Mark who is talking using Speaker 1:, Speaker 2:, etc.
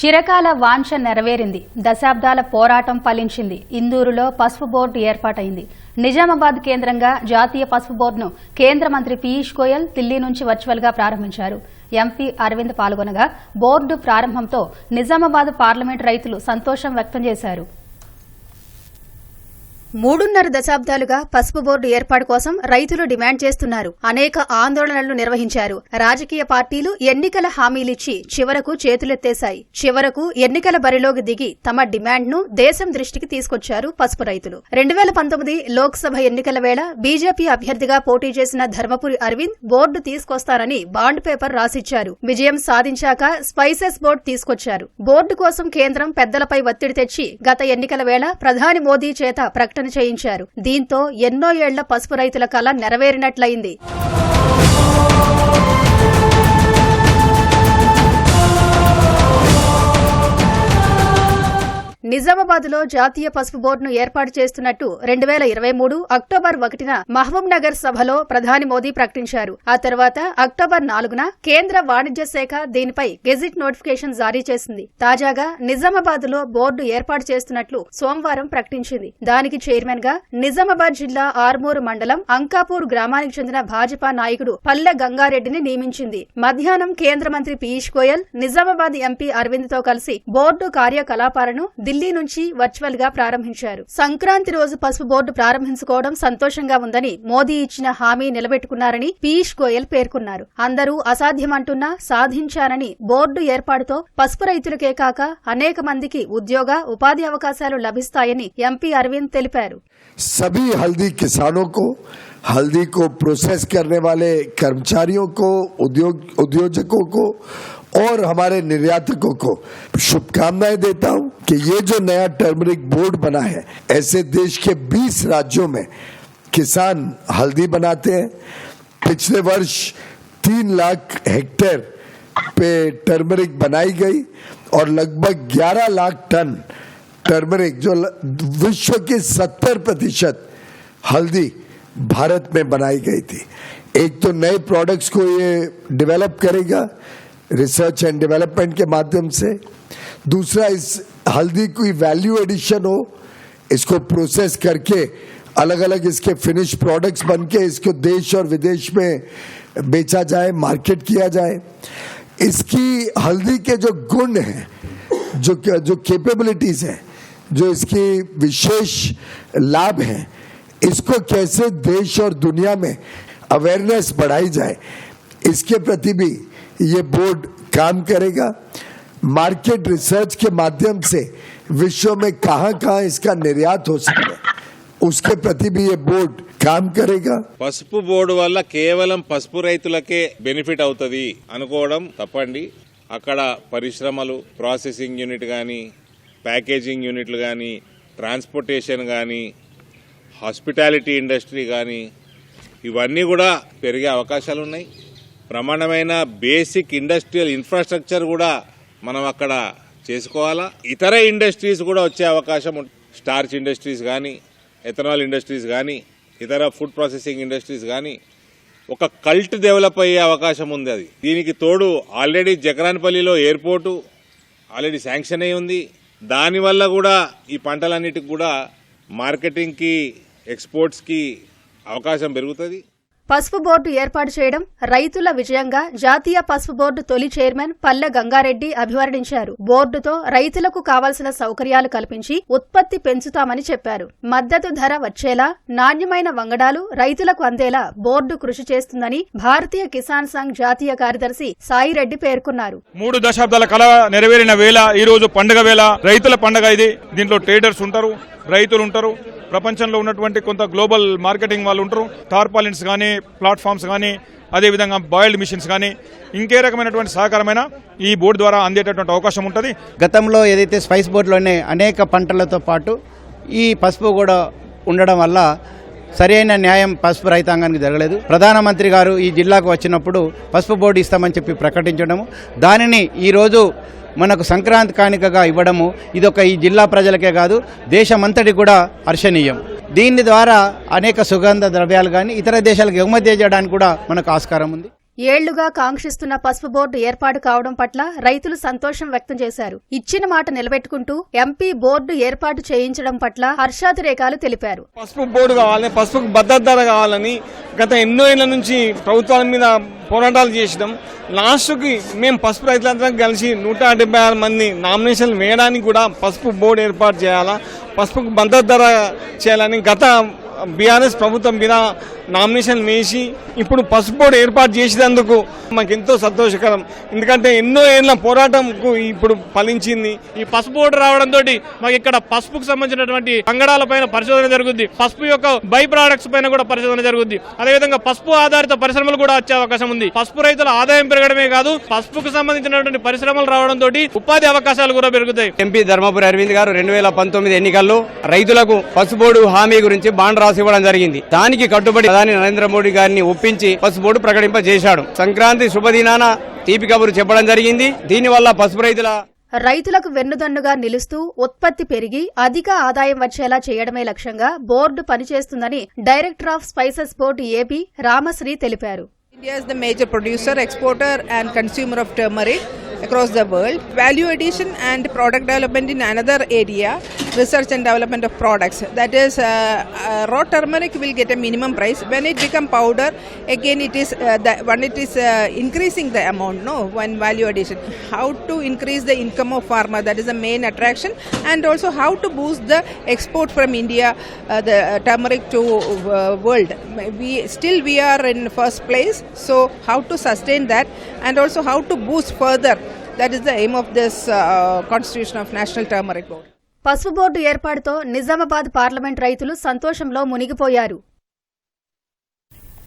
Speaker 1: చిరకాల వాంఛ నెరవేరింది. దశాబ్దాల పోరాటం ఫలించింది. ఇందూరులో పసుపు బోర్డు ఏర్పాటైంది. నిజామాబాద్ కేంద్రంగా జాతీయ పసుపు బోర్డును కేంద్ర మంత్రి పీయూష్ గోయల్ ఢిల్లీ నుంచి వర్చువల్గా ప్రారంభించారు. ఎంపీ అరవింద్ పాల్గొనగా బోర్డు ప్రారంభంతో నిజామాబాద్ పార్లమెంట్ రైతులు సంతోషం వ్యక్తం చేశారు. మూడున్నర దశాబ్దాలుగా పసుపు బోర్డు ఏర్పాటు కోసం రైతులు డిమాండ్ చేస్తున్నారు. అనేక ఆందోళనలు నిర్వహించారు. రాజకీయ పార్టీలు ఎన్నికల హామీలిచ్చి చివరకు చేతులెత్తేశాయి. చివరకు ఎన్నికల బరిలోకి దిగి తమ డిమాండ్ను దేశం దృష్టికి తీసుకొచ్చారు పసుపు రైతులు. రెండు వేల పంతొమ్మిది లోక్సభ ఎన్నికల వేళ బీజేపీ అభ్యర్థిగా పోటీ చేసిన ధర్మపురి అరవింద్ బోర్డు తీసుకొస్తారని బాండ్ పేపర్ రాసిచ్చారు. విజయం సాధించాక స్పైసెస్ బోర్డు తీసుకొచ్చారు. బోర్డు కోసం కేంద్రం పెద్దలపై ఒత్తిడి తెచ్చి గత ఎన్నికల వేళ ప్రధాని మోదీ చేత ప్రకటన చేయించారు. దీంతో ఎన్నో ఏళ్ళ పసుపు రైతుల కళ నెరవేరినట్లయింది. నిజామాబాద్లో జాతీయ పసుపు బోర్డును ఏర్పాటు చేస్తున్నట్టు రెండు వేల ఇరవై మూడు అక్టోబర్ ఒకటిన మహబూబ్ నగర్ సభలో ప్రధాని మోదీ ప్రకటించారు. ఆ తర్వాత అక్టోబర్ నాలుగున కేంద్ర వాణిజ్య శాఖ దీనిపై గెజిట్ నోటిఫికేషన్ జారీ చేసింది. తాజాగా నిజామాబాద్లో బోర్డు ఏర్పాటు చేస్తున్నట్లు సోమవారం ప్రకటించింది. దానికి చైర్మన్గా నిజామాబాద్ జిల్లా ఆర్మూరు మండలం అంకాపూర్ గ్రామానికి చెందిన భాజపా నాయకుడు పల్లె గంగారెడ్డిని నియమించింది. మధ్యాహ్నం కేంద్ర మంత్రి పీయూష్ గోయల్ నిజామాబాద్ ఎంపీ అరవింద్తో కలిసి బోర్డు కార్యకలాపాలను ఢిల్లీ ఢిల్లీ నుంచి వర్చువల్గా ప్రారంభించారు. సంక్రాంతి రోజు పసుపు బోర్డు ప్రారంభించుకోవడం సంతోషంగా ఉందని మోదీ ఇచ్చిన హామీ నిలబెట్టుకున్నారని పీయూష్ గోయల్ పేర్కొన్నారు. అందరూ అసాధ్యమంటున్నా సాధించారని బోర్డు ఏర్పాటుతో పసుపు రైతులకే కాక అనేక మందికి ఉద్యోగ ఉపాధి అవకాశాలు లభిస్తాయని ఎంపీ అరవింద్ తెలిపారు.
Speaker 2: సభీ హల్దీ కిసానో हल्दी को प्रोसेस करने वाले कर्मचारियों को, उद्योग, उद्योजकों को और हमारे निर्यातकों को शुभकामनाएँ देता हूँ कि ये जो नया टर्मरिक बोर्ड बना है, ऐसे देश के 20 राज्यों में किसान हल्दी बनाते हैं। पिछले वर्ष तीन लाख हेक्टेयर पे टर्मरिक बनाई गई और लगभग 11 लाख टन टर्मरिक जो विश्व के 70 प्रतिशत हल्दी भारत में बनाई गई थी। एक तो नए प्रोडक्ट्स को ये डेवलप करेगा रिसर्च एंड डेवलपमेंट के माध्यम से। दूसरा, इस हल्दी की वैल्यू एडिशन हो, इसको प्रोसेस करके अलग अलग इसके फिनिश प्रोडक्ट्स बन के इसको देश और विदेश में बेचा जाए मार्केट किया जाए। इसकी हल्दी के जो गुण हैं, जो जो कैपेबिलिटीज हैं, जो इसकी विशेष लाभ हैं इसको कैसे देश और दुनिया में अवेयरनेस बढ़ाई जाए इसके प्रति भी ये बोर्ड काम करेगा मार्केट रिसर्च के माध्यम से विश्व में कहां कहां इसका निर्यात हो सकता है उसके प्रति भी ये बोर्ड काम करेगा
Speaker 3: పసుపు బోర్డు వల్ల కేవలం పసుపు రైతులకే బెనిఫిట్ అవుతుంది అనుకోవడం తప్పండి అక్కడ పరిశ్రమలు ప్రాసెసింగ్ యూనిట్ కానీ ప్యాకేజింగ్ యూనిట్లు కానీ ట్రాన్స్పోర్టేషన్ కానీ హాస్పిటాలిటీ ఇండస్ట్రీ కానీ ఇవన్నీ కూడా పెరిగే అవకాశాలు ఉన్నాయి ప్రమాణమైన బేసిక్ ఇండస్ట్రియల్ ఇన్ఫ్రాస్ట్రక్చర్ కూడా మనం అక్కడ చేసుకోవాలా? ఇతర ఇండస్ట్రీస్ కూడా వచ్చే అవకాశం స్టార్చ్ ఇండస్ట్రీస్ కానీ ఎథనాల్ ఇండస్ట్రీస్ కానీ ఇతర ఫుడ్ ప్రాసెసింగ్ ఇండస్ట్రీస్ కానీ ఒక కల్ట్ డెవలప్ అయ్యే అవకాశం ఉంది అది. దీనికి తోడు ఆల్రెడీ జకరాన్పల్లిలో ఎయిర్పోర్టు ఆల్రెడీ శాంక్షన్ అయి ఉంది. దానివల్ల కూడా ఈ పంటలన్నిటికి కూడా మార్కెటింగ్కి ఎక్స్పోర్ట్స్కి అవకాశం పెరుగుతుంది.
Speaker 1: పసుపు బోర్డు ఏర్పాటు చేయడం రైతుల విజయంగా జాతీయ పసుపు బోర్డు తొలి చైర్మన్ పల్లె గంగారెడ్డి అభివర్ణించారు. బోర్డుతో రైతులకు కావాల్సిన సౌకర్యాలు కల్పించి ఉత్పత్తి పెంచుతామని చెప్పారు. మద్దతు ధర వచ్చేలా నాణ్యమైన వంగడాలు రైతులకు అందేలా బోర్డు కృషి చేస్తుందని భారతీయ కిసాన్ సంఘ్ జాతీయ కార్యదర్శి సాయిరెడ్డి పేర్కొన్నారు.
Speaker 4: మూడు దశాబ్దాల కళ నెరవేరిన వేళ ఈ రోజు పండుగ వేళ రైతుల పండుగ ఇది. దీంట్లో ట్రేడర్స్ ఉంటారు రైతులు ఉంటారు. ప్రపంచంలో ఉన్నటువంటి కొంత గ్లోబల్ మార్కెటింగ్ వాళ్ళు ఉంటారు. టార్పాలిన్స్ కానీ ప్లాట్ఫామ్స్ కానీ అదేవిధంగా బాయిల్డ్ మిషన్స్ కానీ ఇంకే రకమైనటువంటి సహకారమైన ఈ బోర్డు ద్వారా అందేటటువంటి అవకాశం ఉంటుంది.
Speaker 5: గతంలో ఏదైతే స్పైస్ బోర్డులోనే అనేక పంటలతో పాటు ఈ పసుపు కూడా ఉండడం వల్ల సరైన న్యాయం పసుపు రైతాంగానికి జరగలేదు. ప్రధానమంత్రి గారు ఈ జిల్లాకు వచ్చినప్పుడు పసుపు బోర్డు ఇస్తామని చెప్పి ప్రకటించడము. దానిని ఈరోజు మనకు సంక్రాంతి కానుకగా ఇవ్వడము ఇదొక ఈ జిల్లా ప్రజలకే కాదు దేశమంతటి కూడా హర్షణీయం. దీని ద్వారా అనేక సుగంధ ద్రవ్యాలు కానీ ఇతర దేశాలకు ఎగుమతి చేయడానికి కూడా మనకు ఆస్కారం ఉంది.
Speaker 1: ఏళ్ళుగా కాంక్షిస్తున్న పసుపు బోర్డు ఏర్పాటు కావడం పట్ల రైతులు సంతోషం వ్యక్తం చేశారు. ఇచ్చిన మాట నిలబెట్టుకుంటూ ఎంపీ బోర్డు ఏర్పాటు చేయించడం పట్ల హర్షాతిరేకాలు తెలిపారు.
Speaker 6: పసుపు బోర్డు కావాలని పసుపు భద్రత ధర కావాలని గత ఎన్నో ఏళ్ళ నుంచి ప్రభుత్వాల మీద పోరాటాలు చేసినాం. లాస్ట్కి మేము పసుపు రైతులందరం కలిసి నూట డెబ్బై ఆరు మంది నామినేషన్లు వేయడానికి కూడా పసుపు బోర్డు ఏర్పాటు చేయాలా పసుపుకు భద్రత ధర చేయాలని గత బీఆర్ఎస్ ప్రభుత్వం మీద నామినేషన్ వేసి ఇప్పుడు పసుపు బోర్డు ఏర్పాటు చేసినందుకు మాకు ఎంతో సంతోషకరం. ఎందుకంటే ఎన్నో ఏళ్ళ పోరాటంకు ఇప్పుడు ఫలించింది.
Speaker 7: ఈ పసుపు బోర్డు రావడంతో మాకు ఇక్కడ పసుపుకు సంబంధించినటువంటి అంగడాల పైన పరిశోధన జరుగుద్ది. పసుపు యొక్క బై ప్రొడక్ట్స్ పైన కూడా పరిశోధన జరుగుద్ది. అదేవిధంగా పసుపు ఆధారిత పరిశ్రమలు కూడా వచ్చే అవకాశం ఉంది. పసుపు రైతుల ఆదాయం పెరగడమే కాదు పసుపుకు సంబంధించినటువంటి పరిశ్రమలు రావడంతో ఉపాధి అవకాశాలు కూడా పెరుగుతాయి.
Speaker 5: ఎంపీ ధర్మపురి అరవింద్ గారు రెండు వేల పంతొమ్మిది ఎన్నికల్లో రైతులకు పసుబోర్డు హామీ గురించి బాండ్ రాసి ఇవ్వడం జరిగింది. దానికి కట్టుబడి ప్రధాని నరేంద్ర మోడీ గారిని ఒప్పించి పసుబోర్డు ప్రకటింపజేశాడు సంక్రాంతి శుభదినాన తీపి కబురు చెప్పడం జరిగింది. దీనివల్ల పసుపు రైతుల
Speaker 1: రైతులకు వెన్నుదన్నుగా నిలుస్తూ ఉత్పత్తి పెరిగి అధిక ఆదాయం వచ్చేలా చేయడమే లక్ష్యంగా బోర్డు పనిచేస్తుందని director of spices board AP Ramasri తెలిపారు.
Speaker 8: India is the major producer, exporter, and consumer of turmeric across the world. Value addition and product development in another area, research and development of products. That is, uh, uh, raw turmeric will get a minimum price. When it become powder, again it is uh, the, when it is uh, increasing the amount. No, one value addition. How to increase the income of farmer? That is the main attraction, and also how to boost the export from India, the turmeric to world. We still we are in first place. So how to sustain that, and also how to boost further. That is the aim of this uh, Constitution of National Turmeric Board.
Speaker 1: పసుపు board ఏర్పాటుతో Nizamabad parliament రైతులు సంతోషంలో మునిగిపోయారు.